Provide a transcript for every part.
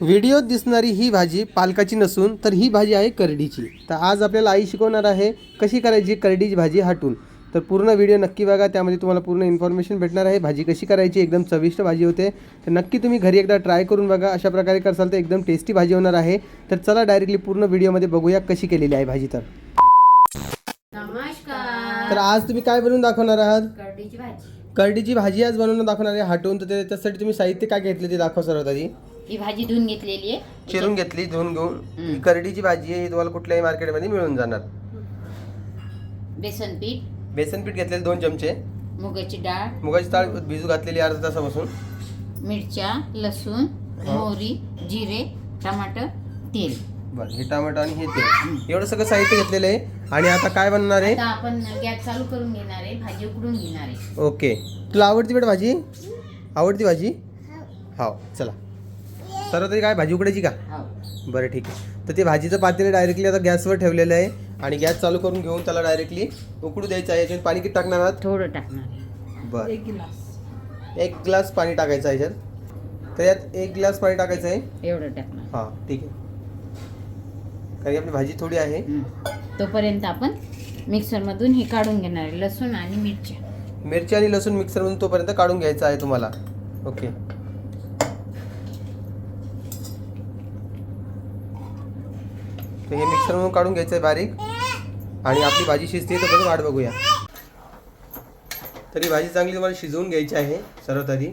व्हिडिओत दिसणारी ही भाजी पालकाची नसून तर ही भाजी आहे करडीची. तर आज आपल्याला आई शिकवणार आहे कशी करायची करडीची भाजी हाटून. तर पूर्ण व्हिडिओ नक्की बघा त्यामध्ये तुम्हाला पूर्ण इन्फॉर्मेशन भेटणार आहे. भाजी कशी करायची एकदम चविष्ट भाजी होते. तर नक्की तुम्ही घरी एकदा ट्राय करून बघा अशा प्रकारे करसाल तर एकदम टेस्टी भाजी होणार आहे. तर चला डायरेक्टली पूर्ण व्हिडिओमध्ये बघूया कशी केलेली आहे भाजी तर. नमस्कार. तर आज तुम्ही काय बनवून दाखवणार आहात? करडीची भाजी. करडीची भाजी आज बनवून दाखवणार आहे हाटून. तर ते- त्यासाठी तुम्ही साहित्य काय घेतले ते दाखव सर्वात आधी. ही भाजी धुवून घेतलेली आहे. चिरून घेतली धुवून घेऊन. हम्म. करडीची भाजी आहे ही तुम्हाला कुठल्याही मार्केटमध्ये मिळून जाणार. बेसन पीठ बेसन पीठ घेतलेले दोन चमचे. मुगाची डाळ मुगाची डाळ भिजू घातलेली अर्धा तासापासून. मिरच्या लसूण. मोहरी जिरे टमाटर तेल. बरं हे टमाटर आणि हे तेल. एवढं सगळं साहित्य घेतलेलं आहे. आणि आता काय बनणार आहे? आता आपण गॅस चालू करून घेणार आहे भाजी उकडून घेणार आहे. ओके. तुला आवडती बेट भाजी? आवडती भाजी? हो. चला. सर्व तरी काय भाजी उकडायची का? हो. बरं ठीक आहे. तर ते भाजीचं पातेलं डायरेक्टली आता गॅसवर ठेवलेलं आहे आणि गॅस चालू करून घेऊन त्याला डायरेक्टली उकडू द्यायचं आहे. याच्यात पाणी किती टाकणार आहात? थोडं टाकणार. बरं. एक ग्लास. एक ग्लास पाणी टाकायचं आहे याच्यात. तर यात एक ग्लास पाणी टाकायचं आहे. एवढं टाकणार. हां ठीक आहे. कारण आपली भाजी थोडी आहे. तोपर्यंत आपण मिक्सरमधून हे काढून घेणार आहे लसूण आणि मिरच्या. मिरची आणि लसूण मिक्सरमधून तोपर्यंत काढून घ्यायचं आहे तुम्हाला. ओके. तर हे मिक्सरमधून काढून घ्यायचं आहे बारीक. आणि आपली भाजी शिजते तर बघून वाट बघूया. तरी भाजी चांगली तुम्हाला शिजवून घ्यायची आहे सर्वात आधी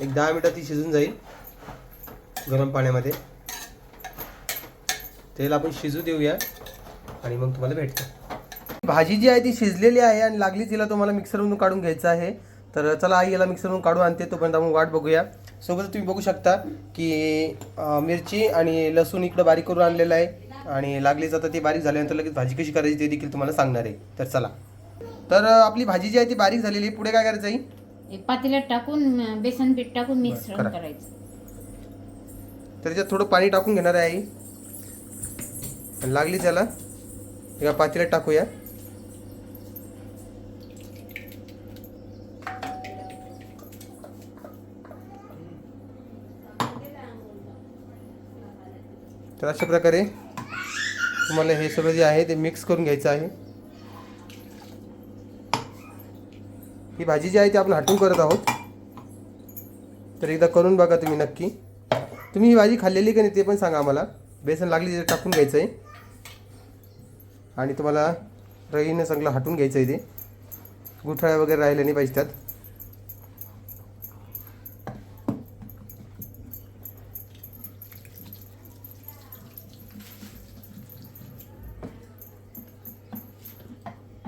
एक दहा मिनटात ती शिजून जाईल गरम पाण्यामध्ये. तेल आपण शिजू देऊया आणि मग तुम्हाला भेटतं. भाजी जी आहे ती शिजलेली आहे आणि लागली तिला तुम्हाला मिक्सरमधून काढून घ्यायचं आहे. तर चला आई याला मिक्सरमधून काढून आणते तोपर्यंत आपण वाट बघूया. सोबत तुम्ही बघू शकता की मिरची आणि लसूण इकडं बारीक करून आणलेलं आहे आणि लागलीच आता ती बारीक झाल्यानंतर लगेच भाजी कशी करायची ते देखील तुम्हाला सांगणार आहे. तर चला. तर आपली भाजी जी आहे ती बारीक झालेली आहे. पुढे काय करायचं आहे पातेल्यात टाकून बेसन पीठ टाकून मिश्रण करा. करायचं. तर त्याच्यात थोडं पाणी टाकून घेणार आहे आई. लागली त्याला. एका पातेल्यात टाकूया. तर अशा प्रकारे तुम्हाला हे सगळं जे आहे ते मिक्स करून घ्यायचं आहे. ही भाजी जी आहे ती आपण हटून करत आहोत. तर एकदा करून बघा तुम्ही नक्की. तुम्ही ही भाजी खाल्लेली का नाही ते पण सांगा आम्हाला. बेसन लागली तर टाकून घ्यायचं आहे. आणि तुम्हाला रईनं चांगलं हटून घ्यायचं आहे ते. गुठळ्या वगैरे राहिल्या नाही पाहिजे त्यात.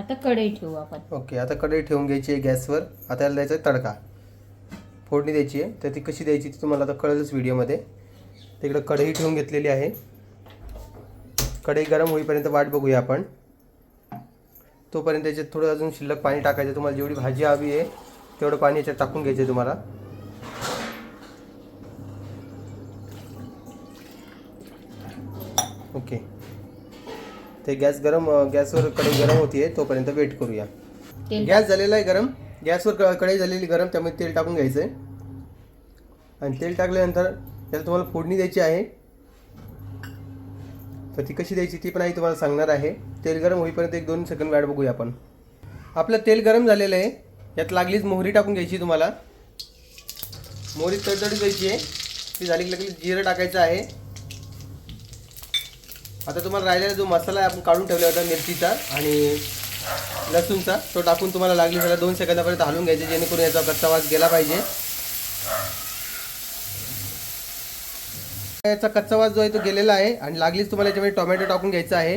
आता कढई ठेवू आपण. ओके आता कढई ठेवून घ्यायची आहे गॅसवर. आता याला द्यायचा आहे तडका. फोडणी द्यायची आहे. तर ती कशी द्यायची ती तुम्हाला आता कळेलच व्हिडिओमध्ये. तिकडं कढई ठेवून घेतलेली आहे. कढई गरम होईपर्यंत वाट बघूया आपण. तोपर्यंत त्याच्यात थोडं अजून शिल्लक पाणी टाकायचं तुम्हाला जेवढी भाजी हवी आहे तेवढं पाणी याच्यात टाकून घ्यायचं आहे तुम्हाला. ओके. ते गॅस गरम गॅसवर कढई गरम होतीये तोपर्यंत वेट करूया. गॅस झालेला आहे गरम. गॅसवर कढई झालेली गरम त्यामुळे तेल टाकून घ्यायचं आहे आणि तेल टाकल्यानंतर त्याला तुम्हाला फोडणी द्यायची आहे. तर ती कशी द्यायची ती पण आई तुम्हाला सांगणार आहे. तेल गरम होईपर्यंत एक दोन सेकंद वाट बघूया आपण. आपलं तेल गरम झालेलं आहे. यात लागलीच मोहरी टाकून घ्यायची तुम्हाला. मोहरी तडतडी द्यायची आहे. ती झाली की लगेच जिरं टाकायचं आहे. आता तुम्हाला राहिलेला जो मसाला आहे आपण काढून ठेवला होता मिरचीचा आणि लसूणचा तो टाकून तुम्हाला लागली झाला दोन सेकंदापर्यंत हलवून घ्यायचे जेणेकरून याचा कच्चा वास गेला पाहिजे. याचा कच्चा वास जो आहे तो गेलेला आहे आणि लागलीच तुम्हाला याच्यामध्ये टोमॅटो टाकून घ्यायचा आहे.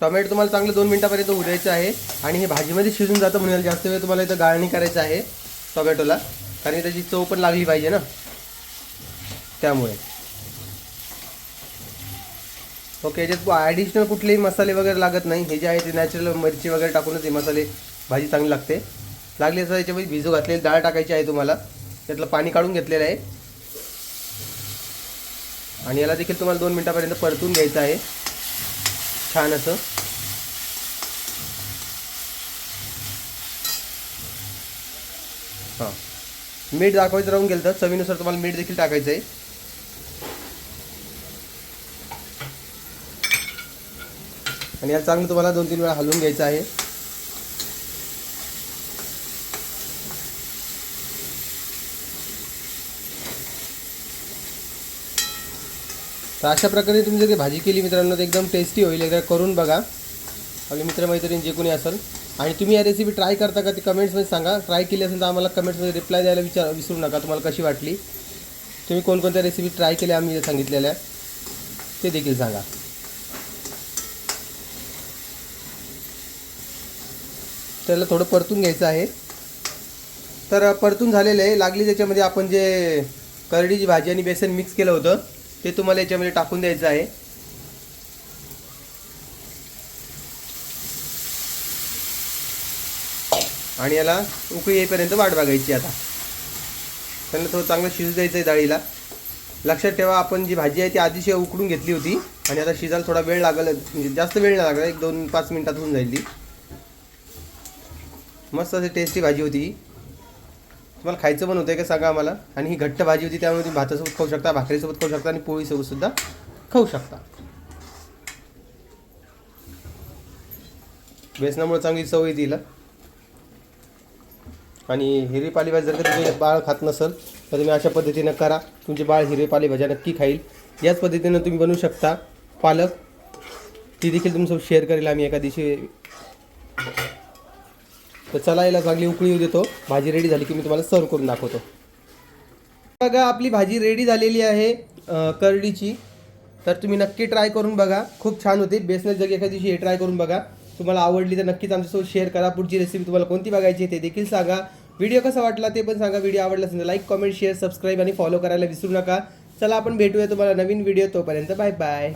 टोमॅटो तुम्हाला चांगलं दोन मिनटापर्यंत उरायचं आहे आणि हे भाजीमध्ये शिजून जातं म्हणून जास्त वेळ तुम्हाला इथं गाळणी करायचं आहे टोमॅटोला कारण त्याची चव पण लागली पाहिजे ना. त्यामुळे. ओके याच्यात ॲडिशनल कुठलेही मसाले वगैरे लागत नाही. हे जे आहे ते नॅचरल मिरची वगैरे टाकूनच हे मसाले भाजी चांगली लागते. लागली असं याच्यामध्ये भिजू घातलेली डाळ टाकायची आहे तुम्हाला. त्यातलं पाणी काढून घेतलेलं आहे. आणि याला देखील तुम्हाला दोन मिनटापर्यंत परतून घ्यायचं आहे. छान असं. हां. मीठ दाखवायचं राहून गेलं तर चवीनुसार तुम्हाला मीठ देखील टाकायचं आहे. आणि याला चांगलं तुम्हाला दोन तीन वेळा हलवून घ्यायचं आहे. तर अशा प्रकारे तुम्ही जर भाजी केली मित्रांनो तर एकदम टेस्टी होईल. एकदा करून बघा. आपले मित्रमैत्रिणी जे कोणी असेल. आणि तुम्ही या रेसिपी ट्राय करता का ते कमेंट्समध्ये सांगा. ट्राय केली असेल तर आम्हाला कमेंट्समध्ये रिप्लाय द्यायला विचार विसरू नका. तुम्हाला कशी वाटली? तुम्ही कोणकोणत्या रेसिपी ट्राय केल्या आम्ही सांगितलेल्या ते देखील सांगा. त्याला थोडं परतून घ्यायचं आहे. तर परतून झालेलं आहे. लागली त्याच्यामध्ये आपण जे करडीची भाजी आणि बेसन मिक्स केलं होतं ते तुम्हाला याच्यामध्ये टाकून द्यायचं आहे. आणि याला उकळी येईपर्यंत वाट बघायची आता. त्यांना थोडं चांगलं शिजू द्यायचं आहे डाळीला. लक्षात ठेवा आपण जी भाजी आहे ती आधीशिवाय उकडून घेतली होती. आणि आता शिजायला थोडा वेळ लागला म्हणजे जास्त वेळ नाही लागला एक दोन पाच मिनटात होऊन जाईल ती. मस्त अशी टेस्टी भाजी होती ही. तुम्हाला खायचं पण होतं का सांगा आम्हाला. आणि ही घट्ट भाजी होती त्यामुळे तुम्ही भातासोबत खाऊ शकता भाकरीसोबत खाऊ शकता आणि पोळीसोबत सुद्धा खाऊ शकता. बेसनामुळे चांगली चव येते तिला. आणि हिरवी पालेभाजी जर का तुम्ही बाळ खात नसेल तर तुम्ही अशा पद्धतीनं करा. तुमचे बाळ हिरवी पालेभाज्या नक्की खाईल. याच पद्धतीनं तुम्ही बनवू शकता पालक. ती देखील तुमच्यासोबत शेअर करेल आम्ही एका दिवशी. तर चला याला चांगली उकळी येऊ देतो. भाजी रेडी झाली की मी तुम्हाला सर्व करून दाखवतो. बघा आपली भाजी रेडी झालेली आहे करडीची. तर तुम्ही नक्की ट्राय करून बघा. खूप छान होते. बेसनच जग एखाद्या दिवशी हे ट्राय करून बघा. तुम्हाला आवडली तर नक्कीच आमच्यासोबत शेअर करा. पुढची रेसिपी तुम्हाला कोणती बघायची आहे ते देखील सांगा. व्हिडिओ कसा वाटला ते पण सांगा. व्हिडिओ आवडला असेल लाईक कमेंट शेअर सबस्क्राईब आणि फॉलो करायला विसरू नका. चला आपण भेटूया तुम्हाला नवीन व्हिडिओ तोपर्यंत. Bye bye